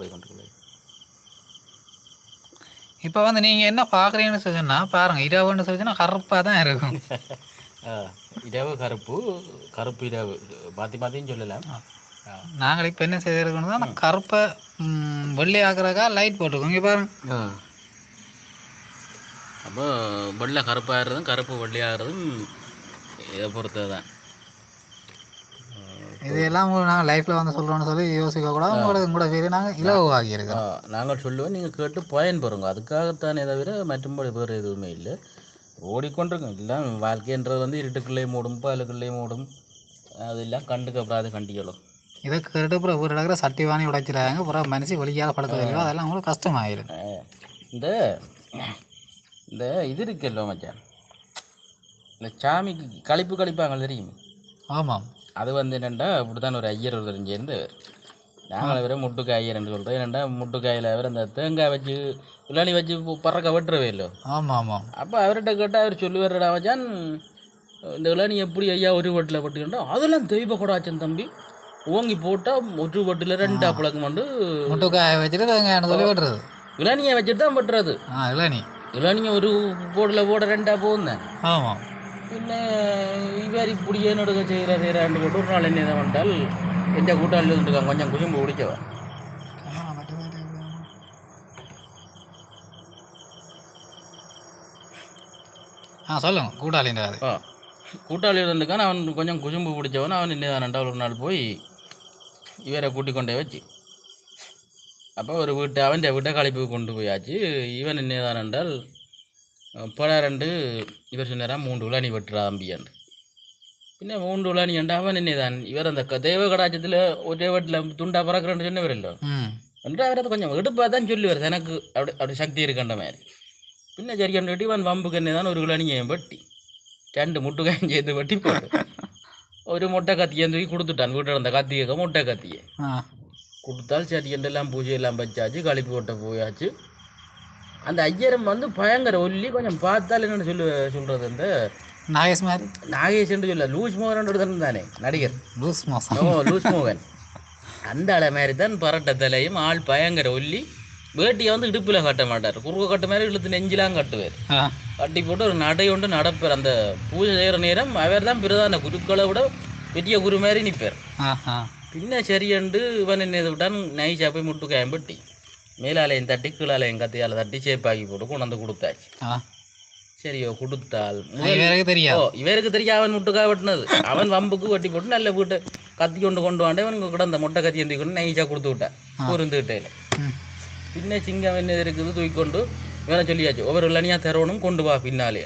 போய் இப்போ வந்து நீங்கள் என்ன பார்க்குறீங்கன்னு சொன்னா பாருங்க இரவுன்னு சொல்லிச்சுன்னா கருப்பாக தான் இருக்கும். இரவு கருப்பு கருப்பு இரவு. மாற்றி மாற்றியும் சொல்லலாம். நாங்கள் இப்போ என்ன செய்திருக்கோம்னா அந்த கருப்பை வெள்ளை ஆக்குறக்கா லைட் போட்டிருக்கோம். இங்கே பாருங்க. அப்போ வெள்ளை கருப்பாகிறதும் கருப்பு வெள்ளையாகிறதும் இதை பொறுத்தது தான். இதெல்லாம் உங்களுக்கு நாங்கள் லைஃப்பில் வந்து சொல்கிறோம்னு சொல்லி யோசிக்க கூடாது. உங்களுக்கு கூட பேர் நாங்கள் இலவாகி இருக்கோம் நாங்கள் சொல்லுவோம் நீங்கள் கேட்டு பயன் பெறுங்க. அதுக்காகத்தானே தவிர மற்றும்படி வேறு எதுவுமே இல்லை. ஓடிக்கொண்டிருக்கோம். எல்லாம் வாழ்க்கைன்றது வந்து இருட்டுக்குள்ளே மூடும் பாலுக்குள்ளே மூடும். அதெல்லாம் கண்டுக்கப்படாத கண்டிக்கலாம் இதை கேட்டு அப்புறம் ஒரு இடத்துல சட்டி வாங்கி உடைச்சிடாங்க அப்புறம் மனசு வலிக்காத படுக்க வைக்கிறோம் அதெல்லாம் உங்களுக்கு கஷ்டமாயிடும் இந்த இந்த இது இருக்குல்ல மச்சான். இந்த சாமிக்கு கழிப்பு கழிப்பாங்க தெரியும்? ஆமாம். அது வந்து என்னென்னா இப்படித்தான் ஒரு ஐயர் ஒருத்தர் இங்கேருந்து நாங்கள் அவரை முட்டுக்காய் ஐயர்ன்னு சொல்கிறோம் என்னென்னா முட்டுக்காயில் அவர் அந்த தேங்காய் வச்சு இளநி வச்சு பறக்க வெட்டுறவே இல்லை ஆமாம் ஆமாம் அப்போ அவர்கிட்ட கேட்டால் அவர் சொல்லுவார்டா மச்சான் இந்த இளநி எப்படி ஐயா ஒரு வட்டில் வெட்டுக்கிட்டோம் அதெல்லாம் தெய்வ கூடாச்சன் தம்பி. ஓங்கி போட்டால் ஒரு வட்டில் ரெண்டு அப்பளக்கு வந்து முட்டுக்காய வச்சுட்டு வெங்காயம் சொல்லி விட்டுறது இளநியை வச்சுட்டு தான் வெட்டுறது ஆ இளநீ இளநியை ஒரு போடில் போட ரெண்டா போகுந்தேன் ஆமாம் പിന്നെ ഇവർ പുടിയനോടൊക്കെ ചെയ്ത ചെയ്താണ്ട് കൊണ്ട് ഒരു നാൾ എന്നെ കണ്ടാൽ എൻ്റെ കൂട്ടാളിൽ നിന്നിട്ട് കൊഞ്ഞം കുശുമ്പ് പിടിച്ചവ ஆ சொல்லுங்க கூட்டாளின்ற அது ஆ கூட்டாளி இருந்துக்கான் அவன் கொஞ்சம் குசும்பு பிடிச்சவன் அவன் என்ன ரெண்டாவது ஒரு நாள் போய் இவரை கூட்டிக் கொண்டே வச்சு அப்போ ஒரு வீட்டை அவன் வீட்டை கழிப்பு கொண்டு போயாச்சு இவன் என்ன என்றால் பலரண்டு இவர் சொன்னாரா மூன்று உலானி வெட்டுறா அம்பியாண்டு പിന്നെ മൂന്ന് ഉള്ളാണി ഉണ്ട് അവൻ എന്നെതാണ് ഇവർ എന്താ ദൈവ കടാച്ചത്തിൽ ഒരേ വീട്ടിൽ തുണ്ടാ പറക്കറണ്ട് ചെന്നവരല്ലോ ம் എന്നിട്ട് അവരത് കൊഞ്ഞം എടുപ്പാ താൻ ചൊല്ലുവരുത് എനക്ക് അവിടെ അവിടെ ശക്തി ഇരിക്കേണ്ട മാതിരി പിന്നെ ശരിക്കും വെട്ടി വൻ വമ്പുക്ക് എന്നതാണ് ഒരു കിളണിയും വെട്ടി രണ്ട് മുട്ടുകായും ചെയ്ത് വെട്ടിപ്പോട്ട് ഒരു മുട്ട കത്തിയെ തൂക്കി കൊടുത്തിട്ടാൻ വീട്ടിൽ കത്തിയൊക്കെ മുട്ട കത്തിയെ ஆ கொடுத்தால் சரி என்றெல்லாம் பூஜையெல்லாம் வச்சாச்சு கழிப்பு ஓட்ட போயாச்சு அந்த ஐயரம் வந்து பயங்கர ஒல்லி கொஞ்சம் பார்த்தால் என்னென்னு சொல்லு சொல்கிறது அந்த நாகேஷ் மாதிரி? நாகேஷ் என்று சொல்ல லூஸ் மோகன்ன்றது தானே நடிகர். லூஸ் மோகன். ஓ லூஸ் மோகன். அந்த ஆளை மாதிரி தான் பரட்ட தலையும் ஆள் பயங்கர ஒல்லி. வேட்டியை வந்து இடுப்பில் கட்ட மாட்டார். குறுக்க கட்ட மாதிரி இழுத்து நெஞ்சிலாம் கட்டுவார். கட்டி போட்டு ஒரு நடை ஒன்று நடப்பார். அந்த பூஜை செய்கிற நேரம் அவர் தான் பிரதான குருக்களை விட பெரிய குரு மாதிரி நிற்பார். பின்ன சரியண்டு இவன் என்ன விட்டான் நைஸாக போய் முட்டு காயம்பட்டி மேலாலயம் தட்டி கீழாலயம் கத்தியால் தட்டி சேப்பாக்கி போட்டு கொண்டாந்து கொடுத்தாச்சு. சரியோ கொடுத்தால். இவருக்கு தெரியும் அவன் முட்டுக்கா வெட்டினது. அவன் வம்புக்கு வெட்டி போட்டு நல்ல வீட்டு கத்தி கொண்டு கொண்டு வாண்டே அவனுக்கு அந்த முட்டை கத்தி எந்த கொண்டு நைஸாக கொடுத்து விட்டேன். பொருந்துகிட்டேன் பின்ன சிங்கம் என்ன இருக்குது தூக்கி கொண்டு வேலை சொல்லியாச்சு ஒவ்வொரு லனியா தரவனும் கொண்டு வா பின்னாலே.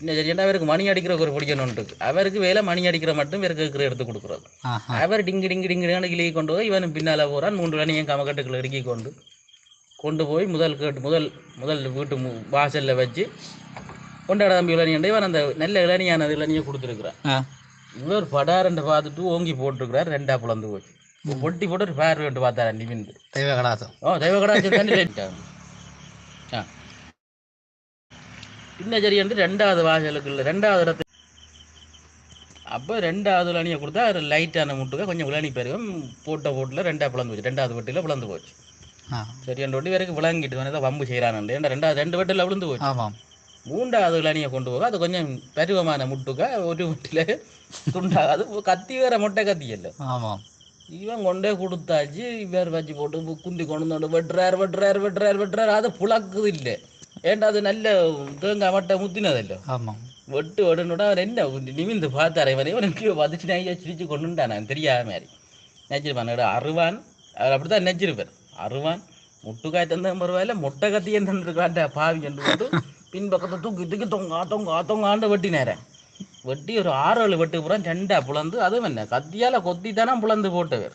என்ன சரியா அவருக்கு மணி அடிக்கிற ஒரு பிடிக்கணும் இருக்கு. அவருக்கு வேலை மணி அடிக்கிற மட்டும் இவருக்கு இருக்கிற எடுத்து கொடுக்குறது. அவர் டிங்கு டிங்கு டிங்கு டிங்கு கொண்டு போய் இவன் பின்னால போறான். மூன்று லனியும் கமக்கட்டுக்குள்ள இறுக்கி கொண்டு கொண்டு போய் முதல் கேட்டு முதல் முதல் வீட்டு வாசல்ல வச்சு கொண்டாட தம்பி இளநியண்டை இவன் அந்த நல்ல இளநியானது இளநியை கொடுத்துருக்குறான். ஆ. இவர் படாரண்டு பார்த்துட்டு ஓங்கி போட்டிருக்கிறார் ரெண்டா புலந்து போச்சு. பொட்டி போட்டு ஒரு பேர் ரெண்டு பார்த்தாரு நிமிந்து. தெய்வ கடாசம் ஓ தெய்வ கடாச்சு ஆ. பின்ன சரி வந்து ரெண்டாவது வாசலுக்கு இல்லை ரெண்டாவது இடத்து அப்போ ரெண்டாவது இளநியை கொடுத்தா ஒரு லைட்டான முட்டுக்க கொஞ்சம் இளநி பெருகும் போட்ட போட்டில் ரெண்டா பிளந்து போச்சு ரெண்டாவது வெட்டியில் பிளந்து போச்சு. ஆ. சரி ரெண்டு வட்டி வரைக்கும் விளங்கிட்டு வந்து வம்பு செய்கிறானு ஏன்டா ரெண்டாவது ரெண்டு வெட்டில் விழுந்து போச்சு. ஆமாம். மூன்றாவது இளநியை கொண்டு போக அது கொஞ்சம் பருவமான முட்டுக்க ஒரு முட்டில் துண்டா அது கத்தி வேற மொட்டை கத்தி இல்லை ஆமாம். இவன் கொண்டே கொடுத்தாச்சு இவர் வச்சு போட்டு குந்தி கொண்டு வந்து வெட்டுறாரு வெட்டுறாரு வெட்டுறாரு வெட்டுறாரு. அது புழக்குது இல்லை. ஏன்டா அது நல்ல தேங்காய் மட்டை முத்தினதല്ലോ ஆமாம். வெட்டு வெட்டுனோட அவர் என்ன நிமிந்து பார்த்தாரு இவன். இவனுக்கு வதச்சு நையா சிரிச்சு கொண்டுட்டான் நான் தெரியாத மாதிரி. நினச்சிருப்பான் அருவான்? அவர் அப்படி தான் நினச்சிருப்பார் அருவான் முட்டுக்காய் தந்த பரவாயில்ல முட்டை கத்தியும் தந்துருக்காண்ட பாவி என்று போட்டு பின்பக்கத்தை தூக்கி தூக்கி தொங்கா தொங்கா தொங்காண்டு வெட்டினேறேன் வெட்டி ஒரு ஆறு ஏழு வெட்டு புறம் சண்டா புலந்து அதுவும் என்ன கத்தியால கொத்தி தானே புலந்து போட்டவர்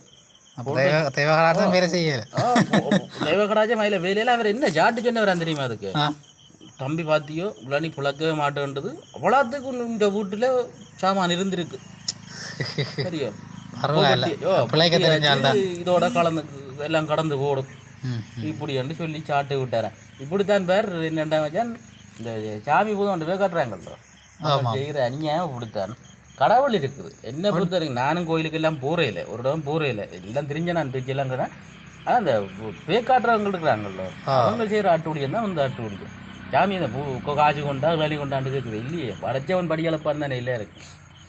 தெய்வகடாஜம் அதில் வேலையில அவர் என்ன சாட்டு சொன்னவர் தெரியுமா அதுக்கு தம்பி பாத்தியோ இவ்வளோ புழக்கவே மாட்டேன்றது அவ்வளோத்துக்கு இந்த வீட்டுல சாமான் இருந்திருக்கு சரியோ இதோட கலந்து எல்லாம் கடந்து போடும் இப்படி என்று சொல்லி சாட்டு விட்டாரன் இப்படித்தான் பேர் என்னண்டா மச்சான் இந்த சாமி பூதம் கொண்டு போய் கட்டுறாங்கல்ல செய்கிற அநியாயம் இப்படித்தான் கடவுள் இருக்குது. என்ன பொறுத்த வரைக்கும் நானும் கோயிலுக்கு எல்லாம் போறே இல்லை ஒரு இடம் போறே இல்லை எல்லாம் தெரிஞ்ச நான் பேச்சு எல்லாம் இருக்கிறேன் அதான் அந்த பேக்காட்டுறவங்க இருக்கிறாங்கல்ல. அவங்க செய்கிற ஆட்டுக்குடியம் தான் வந்து ஆட்டுக்குடியம் சாமி அந்த பூ காசு கொண்டா வேலி கொண்டாண்டு கேட்குது. இல்லையே. படைச்சவன் படிகளப்பான்னு தானே இல்லை இருக்கு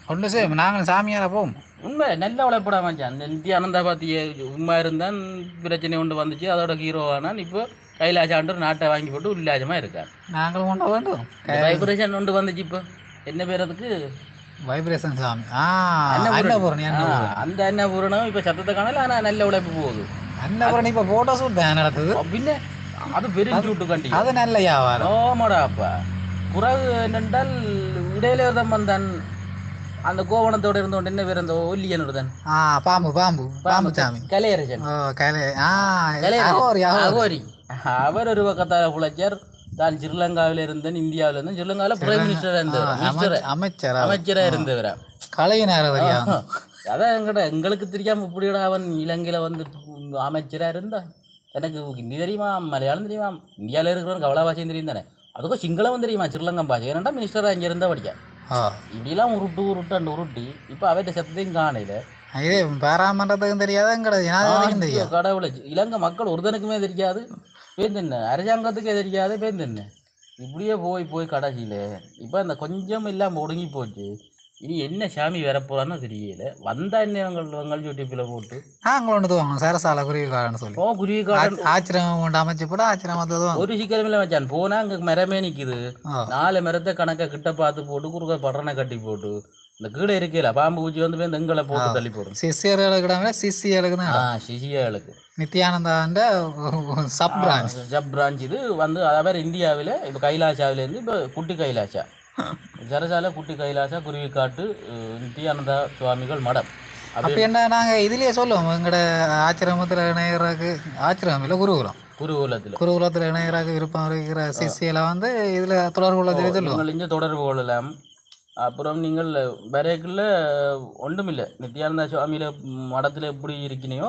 ஒன்று சரி நாங்கள் சாமியார போவோம். உண்மை நல்ல உழைப்படா மச்சான் அந்த நித்யானந்தா பார்த்தியே உண்மை இருந்தான் பிரச்சனை ஒன்று வந்துச்சு. அதோட ஹீரோ ஆனான் இப்போ கைலாசாண்டர் நாட்டை வாங்கி போட்டு உல்லாஜமாக இருக்கார். நாங்களும் கொண்டு வேண்டும். வைப்ரேஷன் ஒன்று வந்துச்சு இப்போ. என்ன பேர் அதுக்கு? வைப்ரேஷன் சாமி. ஆ அன்னபூரணி. அன்னபூரணி ஆ, அன்னபூரணி. அந்த அன்னபூரணம் இப்போ சத்தத்தை காணல ஆனால் நல்ல உழைப்பு போகுது. அன்னபூரணி இப்போ ஃபோட்டோ ஷூட் தான் நடக்குது. பின்ன அது பெரும் சூட்டு கண்டி அது நல்ல வியாபாரம். ஓமடாப்பா பிறகு என்னென்றால் இடையில ஒருத்தன் வந்தான். அந்த கோவணத்தோட இருந்தோண்டு என்ன பேர் அந்த ஒல்லியன் ஒருத்தன். ஆ பாம்பு பாம்பு பாம்பு சாமி. கலையரசன். ஓ கலை ஆ கலையரசன். அகோரி அவர் ஒரு பக்கத்தால புழைச்சர் தான் ஸ்ரீலங்காவில இருந்தேன் இந்தியாவில இருந்தேன். ஸ்ரீலங்காவில பிரைம் மினிஸ்டரா இருந்தவர் அமைச்சர்? அமைச்சரா இருந்தவர். வரியா அதான் எங்கட எங்களுக்கு தெரியாம இப்படியோட அவன் இலங்கையில வந்து அமைச்சரா இருந்தா எனக்கு ஹிந்தி தெரியுமா மலையாளம் தெரியுமா? இந்தியாவில் இருக்கிறவன் கவலா பாஷையும் தெரியும் தானே? அதுக்கும் சிங்களம் தெரியுமா ஸ்ரீலங்கன் பாஷை? ஏன்னா மினிஸ்டரா இங்க இருந்தா படிக்க. இப்படிலாம் உருட்டு உருட்டாண்டு உருட்டி. இப்போ அவர்கிட்ட சத்தத்தையும் காணையில இது பாராமன்றதுக்கும் தெரியாது எங்கட? ஜனாதிபதிக்கும் தெரியாது கடவுளை. இலங்கை மக்கள் ஒருத்தனுக்குமே தெரியாது. பேந்தென்ன அரசாங்கத்துக்கே தெரியாது. பேந்தென்ன இப்படியே போய் போய் கடைசியில. இப்போ அந்த கொஞ்சம் இல்லாம ஒடுங்கி போச்சு. இனி என்ன சாமி வரப்போறான்னு தெரியல. வந்தா என்ன இவங்கள் யூடியூப்ல போட்டு? நாங்கள் ஒன்று தோணும் சரசால குருவிக்காரன்னு சொல்லி. ஓ குருவி காடன் ஆச்- ஆச்சிரமம் கொண்டு அமைச்சு போட ஆச்சிரமத்தை தான் ஒரு சீக்கிரமில்ல வச்சான் போனா அங்க மரமே நிக்குது. நாலு மரத்தை கணக்க கிட்ட பார்த்து போட்டு குறுக்க படனை கட்டி போட்டு இந்த கீழே இருக்கல பாம்பு குச்சி வந்து போய் எங்களை போட்டு தள்ளி போடும். சிஷியர்களுக்கு இடமே சிஷியர்களுக்கு தான். சிசியாளுக்கு நித்யானந்தாண்ட சப் பிரான்ச் ஜப் பிரான்ச் இது வந்து அதாவது இந்தியாவில் இப்போ கைலாசாவிலேருந்து இப்போ குட்டி கைலாசா ஜரசால குட்டி கைலாசா குருவிக்காட்டு அஹ், நித்யானந்தா சுவாமிகள் மடம். அப்ப என்ன நாங்க இதுலயே சொல்லுவோம் எங்கட ஆச்சிரமத்துல இணையறதுக்கு ஆச்சிரமம் இல்ல குருகுலம். குருகுலத்தில். குருகுலத்துல இணையறதுக்கு விருப்பம் இருக்கிற சிஷியலை வந்து இதுல தொடர்பு கொள்ள சொல்லி சொல்லுவோம். நீங்கள் இங்கே தொடர்பு கொள்ளலாம். அப்புறம் நீங்கள் வரைக்குள்ள ஒன்றுமில்லை. நித்யானந்தா சுவாமியில மடத்தில் எப்படி இருக்கினையோ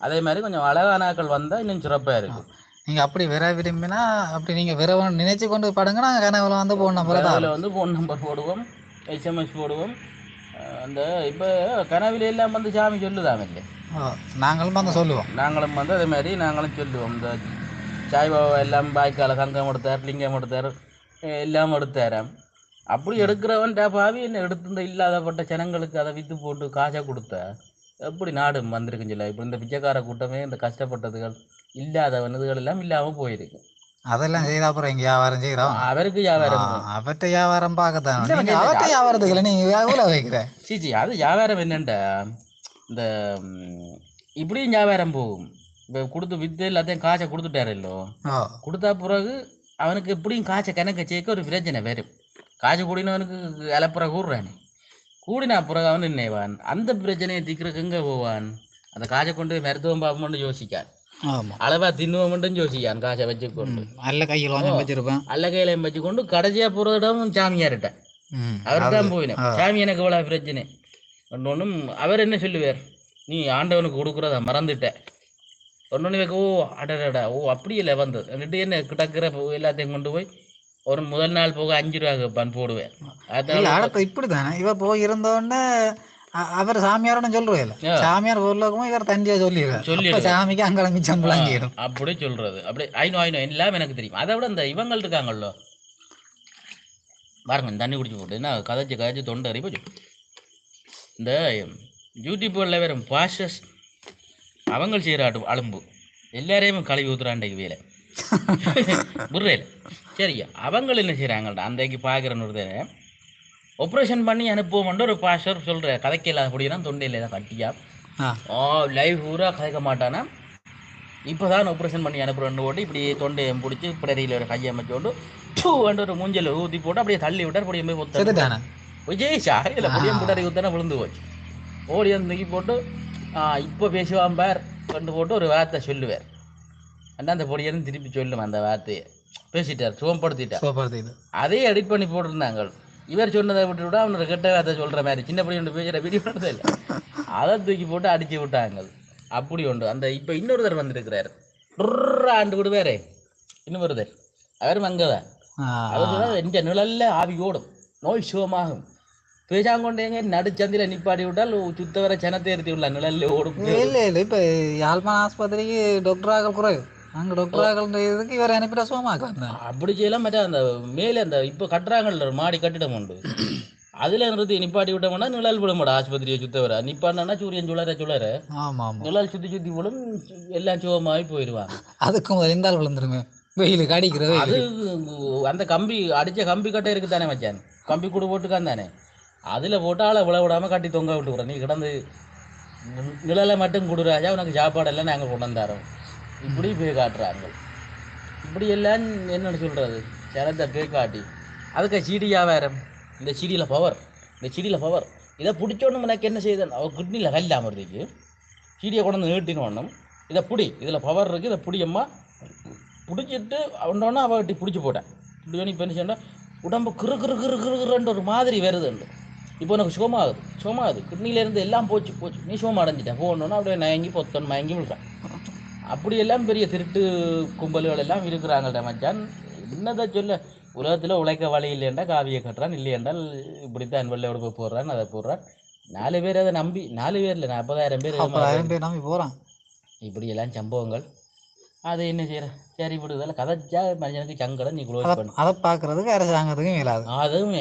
அதே மாதிரி கொஞ்சம் அழகானாக்கள் வந்தால் இன்னும் சிறப்பாக இருக்கும். நீங்க அப்படி விர விரும்பினா அப்படி நீங்க விரவ நினைச்சு கொண்டு படுங்க நாங்க கனவுல வந்து போன நம்பர் தான். அதில் வந்து ஃபோன் நம்பர் போடுவோம் எஸ்எம்எஸ் போடுவோம். அந்த இப்போ கனவில எல்லாம் வந்து சாமி சொல்லுதாமில்லை நாங்களும் வந்து சொல்லுவோம். நாங்களும் வந்து அதே மாதிரி நாங்களும் சொல்லுவோம். இந்த சாய்பாபா எல்லாம் பாய்க்கால சங்கம் எடுத்தார் லிங்கம் எடுத்தார் எல்லாம் எடுத்தாராம். அப்படி எடுக்கிறவன் பாவி என்ன எடுத்து இல்லாதப்பட்ட ஜனங்களுக்கு அதை விற்று போட்டு காசை கொடுத்தா எப்படி நாடு வந்திருக்குன்னு சொல்ல இப்போ இந்த பிச்சைக்கார கூட்டமே இந்த கஷ்டப்பட்டதுகள் இல்லாதவன் இதுகள் எல்லாம் இல்லாமல் போயிருக்கு. அதெல்லாம் செய்த அப்புறம் இங்க வியாபாரம் செய்யறோம் அவருக்கு வியாபாரம் அவற்ற வியாபாரம் பார்க்கத்தான். இல்ல, இல்ல, அவற்ற வியாபாரத்துக்கு இல்லை நீங்க எவ்வளவு வைக்கிற. சீச்சி அது வியாபாரம் என்னண்டா? இந்த இப்படியும் வியாபாரம் போகும். இப்போ கொடுத்து வித்து எல்லாத்தையும் காசை கொடுத்துட்டாரல்லோ ஓ கொடுத்தா பிறகு அவனுக்கு எப்படியும் காய்ச்ச கணக்க சேர்க்க ஒரு பிரச்சனை வரும். காய்ச்ச கூடினவனுக்கு இலப்புற கூடுறானே கூடினா புறகாவன் நினைவான் அந்த பிரச்சனையை தீக்கிறக்கு எங்க போவான்? அந்த காசை கொண்டு மருத்துவம் பார்ப்போம்னு யோசிக்கான் அளவா தின்னுவோம்னு யோசிக்கான் காசை வச்சுக்கொண்டு அல்ல கையில வச்சிருப்பான். அல்ல கையில வச்சுக்கொண்டு கடைசியா போறதிடம் சாமியார்ட்ட அவர் தான் போயினேன். சாமி எனக்கு இவ்வளவு பிரச்சனை. ஒன்றும் அவர் என்ன சொல்லுவார்? நீ ஆண்டவனுக்கு கொடுக்குறத மறந்துட்ட. ஒன்னொன்று ஓ அடடடா ஓ அப்படி இல்லை வந்தது என்ன கிடக்கிற எல்லாத்தையும் கொண்டு போய் ஒரு முதல் நாள் போக அஞ்சு ரூபா கேட்பான் போடுவேன். அதான் இப்படிதானே. இவ போய் இருந்தோடனே அவர் சாமியாரோட சொல்றே இல்ல ஆ. சாமியார் பொருளுக்கும் இவர் தண்டியா சொல்லிடுறாரு சொல்லிடுறாரு. சாமிக்கு அங்கே மிச்சம் விளங்கிடும். அப்படி சொல்றது. அப்படி ஐநோ ஐநோ எல்லாம் எனக்கு தெரியும். அதை விட இந்த இவங்கள் இருக்காங்கல்ல. பாருங்க தண்ணி குடிச்சு போட்டு என்ன கதைச்சு கதைச்சு தொண்டை அறி போச்சு இந்த யூடியூப்களில் வேறு பாஷஸ் அவங்க செய்கிற அடு அலும்பு. எல்லாரையும் கழுவி ஊத்துறாண்டைக்கு வேலை. புரியல சரி அவங்க என்ன செய்கிறாங்கள்டா அன்றைக்கு பார்க்குறேன்னு ஒருத்தர் ஆப்ரேஷன் பண்ணி அனுப்புவோம்னு ஒரு பாஷர் சொல்கிற கதைக்கு இல்லாத அப்படின்னா தொண்டையில் ஏதாவது கட்டியா? ஆ. லைவ் பூரா கதைக்க மாட்டானா? இப்போ தான் ஆப்ரேஷன் பண்ணி அனுப்புறேன்னு போட்டு இப்படி தொண்டையை பிடிச்சி பிடரியில் ஒரு கையை அமைச்சு கொண்டு டூ வந்து ஒரு மூஞ்சல் ஊற்றி போட்டு அப்படியே தள்ளி விட்டார் அப்படியே போய் ஒத்த செத்துட்டானே? விஜய் சாரியில் அப்படியே பிடரி ஊத்தானே விழுந்து போச்சு. ஓடி வந்து தூக்கி போட்டு இப்போ பேசுவான் பார் கொண்டு போட்டு ஒரு வார்த்தை சொல்லுவார். அண்ணா அந்த பொடியன்னு திருப்பி சொல்லுவேன் அந்த வார்த்தையை. பேசிட்டார் சுகப்படுத்திட்டார் சோப்படுத்தி அதே எடிட் பண்ணி போட்டிருந்தாங்க. இவர் சொன்னதை விட்டு விட அவனோட கெட்ட வார்த்தை சொல்ற மாதிரி சின்ன ஒன்று பேசுகிற வீடியோ பண்ணதே இல்லை. அதை தூக்கி போட்டு அடிச்சு விட்டாங்க. அப்படி உண்டு அந்த இப்போ இன்னொருத்தர் வந்திருக்கிறார். ஆண்டு விடுவாரே இன்னொருத்தர் அவர் அங்கதான் அவர் எந்த நிழல்ல ஆவி ஓடும். நோய் சுகமாகும். பேசாங்கொண்டேங்க நடுச்சந்தில நிப்பாடி விட்டால் சுத்தவர சனத்தை ஏற்றி விடலாம் நிழல்ல ஓடும். இல்லை இல்லை. இப்போ யாழ்ப்பாண ஆஸ்பத்திரிக்கு டாக்டராக குறைவு. அங்கே டாக்டராக இதுக்கு இவர் அனுப்பிட சுகமாக்கலாம் அப்படி செய்யலாம் மற்ற அந்த மேலே அந்த இப்போ கட்டுறாங்கல்ல ஒரு மாடி கட்டிடம் உண்டு. அதுல நிறுத்தி நிப்பாட்டி விட்டோம்னா நிழல் விட மாட்டா ஆஸ்பத்திரியை சுத்தவர. நிப்பாட்டினா சூரியன் சுழற சுழற. நிழல் சுத்தி சுத்தி விடும் எல்லாம் சுகமாகி போயிடுவாங்க. அதுக்கு முதல்ல இருந்தால் விழுந்துருமே. வெயிலுக்கு அடிக்கிற வெயில். அது அந்த கம்பி அடிச்ச கம்பி கட்டை இருக்கு தானே மச்சான்? கம்பி கூடு போட்டுக்கான் தானே? அதுல போட்டு ஆளை விழ விடாம கட்டி தொங்க விட்டுக்கிறோம் நீ கிடந்து நிழலை மட்டும் கொடுராஜா உனக்கு சாப்பாடெல்லாம் நாங்கள் கொண்டு வந்தாரோம் இப்படி போய் காட்டுறாங்க இப்படி எல்லாம் என்னன்னு சொல்கிறது சிறந்த பேய் காட்டி. அதுக்கு சீடி வியாபாரம் இந்த சீடியில் பவர் இந்த சீடியில் பவர் இதை பிடிச்சோன்னு எனக்கு என்ன செய்யுது அவள் கிட்னியில் கல்லாமறதுக்கு சீடியை கொண்டு வந்து நீட்டினோன்னும் இதை பிடி. இதில் பவர் இருக்குது இதை பிடியம்மா பிடிச்சிட்டு அவனோன்னா அவட்டி பிடிச்சி போட்டேன். இப்படி இப்போ என்ன செய்யணும் உடம்பு கிரு கிறு கிரு கிறு கிறுன்ற ஒரு மாதிரி வருதுண்டு. இப்போ எனக்கு சுகமாகுது சுகமாகுது கிட்னிலேருந்து எல்லாம் போச்சு போச்சு. நீ சுகமாக அடைஞ்சிட்டேன் போகணுன்னா அப்படியே நயங்கி பொத்தன் மயங்கி விழுறேன் அப்படியெல்லாம் பெரிய திருட்டு கும்பல்கள் எல்லாம் இருக்கிறாங்கள்ட மச்சான். என்னதை சொல்ல? உலகத்தில் உழைக்க வழி இல்லையென்றா காவியை கட்டுறான் இல்லையென்றால் இப்படித்தான் வெள்ளை உடுப்பு போடுறான் அதை போடுறான். நாலு பேர் அதை நம்பி நாலு பேர் இல்லை நாற்பதாயிரம் பேர் அப்பதாயிரம் பேர் நம்பி போகிறான் இப்படியெல்லாம் சம்பவங்கள். அது என்ன செய்யற? சரி விடுதல கதைச்சா மனுஷனுக்கு சங்கடம் நீ க்ளோஸ் பண்ணு. அதை பார்க்கறதுக்கு அரசாங்கத்துக்கும் மேலாது அதுவும்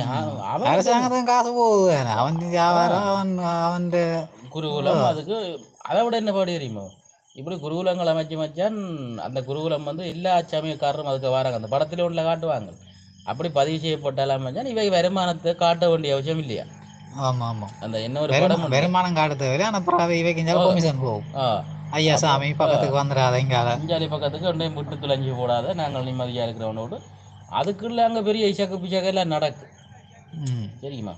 அரசாங்கத்துக்கும் காசு போகுது. அவன் வியாபாரம் அவன் அவன் குருகுலம் அதுக்கு அதை விட என்ன பாடு தெரியுமோ? இப்படி குருகுலங்கள் அமைச்சு மச்சான் அந்த குருகுலம் வந்து எல்லா சமயக்காரரும் அதுக்கு வராங்க. அந்த படத்துல ஒன்றுல காட்டுவாங்க. அப்படி பதிவு செய்யப்பட்டாலாம் மச்சான் இவை வருமானத்தை காட்ட வேண்டிய அவசியம் இல்லையா? ஆமாம் ஆமாம் அந்த என்ன ஒரு படம். வருமானம் காட்ட தேவை ஆனால் அதை இவைக்கு கமிஷன் போகும். ஐயா சாமி பக்கத்துக்கு வந்துடாத இங்கால. அஞ்சாலி பக்கத்துக்கு ஒன்றையும் விட்டு துளைஞ்சி போடாத நாங்கள் நிம்மதியாக இருக்கிறவனோடு. அதுக்குள்ள அங்கே பெரிய இசக்கு பிசக்கு எல்லாம் நடக்கு. ம். சரிம்மா.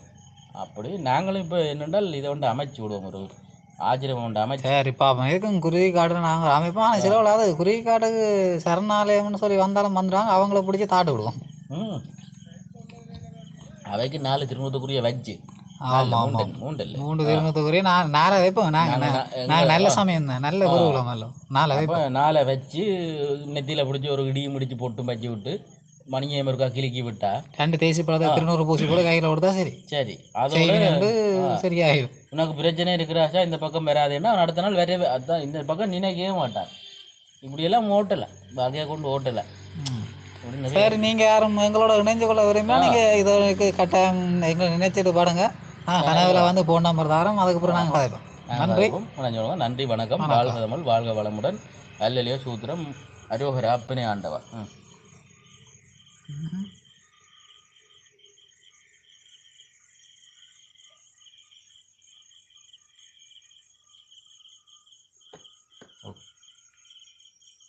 அப்படி நாங்களும் இப்போ என்னென்றால் இதை ஒன்று அமைச்சு விடுவோம் ஒரு ஆச்சரியம் ஒன்று அமைச்சு சரி பாப்போம் எதுக்கும் குருவி காடு நாங்கள் அமைப்போம் ஆனால் செலவில்லாது குருவி காட்டுக்கு சரணாலயம்னு சொல்லி வந்தாலும் வந்துடுவாங்க அவங்கள பிடிச்சி தாட்டு விடுவோம். ம். அவைக்கு நாலு திருமணத்துக்குரிய வச்சு ஆமாம் மூண்டல் மூன்று திருமணத்துக்குரிய நான் நாளை வைப்போம் நாங்கள் நாங்கள் நல்ல சமயம் தான் நல்ல குருகுலம் நாளை வைப்போம். நாளை வச்சு நெத்தியில் பிடிச்சி ஒரு இடியும் முடிச்சு போட்டு வச்சு விட்டு மணியை இருக்கா கிறுக்கி விட்டா ரெண்டு தேசி பழத்தை திருநூறு பூசி கூட கையில் கொடுத்தா சரி சரி அதோட சரியாயிடும் உனக்கு பிரச்சனை இருக்கிறாச்சா இந்த பக்கம் வராதேன்னா அடுத்த நாள் வரவே அதான் இந்த பக்கம் நினைக்கவே மாட்டான் இப்படியெல்லாம் ஓட்டலை வகையை கொண்டு ஓட்டலை சரி நீங்க யாரும் எங்களோட இணைஞ்சு கொள்ள விரும்பினா நீங்க இதற்கு கட்டாயம் எங்களை நினைச்சிட்டு பாடுங்க கனவுல வந்து போன் நம்பர் தரோம் அதுக்கப்புறம் நாங்க கதைப்போம் நன்றி. நன்றி வணக்கம் வாழ்க தமிழ் வாழ்க வளமுடன் அல்லலியோ சூத்திரம் அரோகரா அப்பனே ஆண்டவா ம் ம்.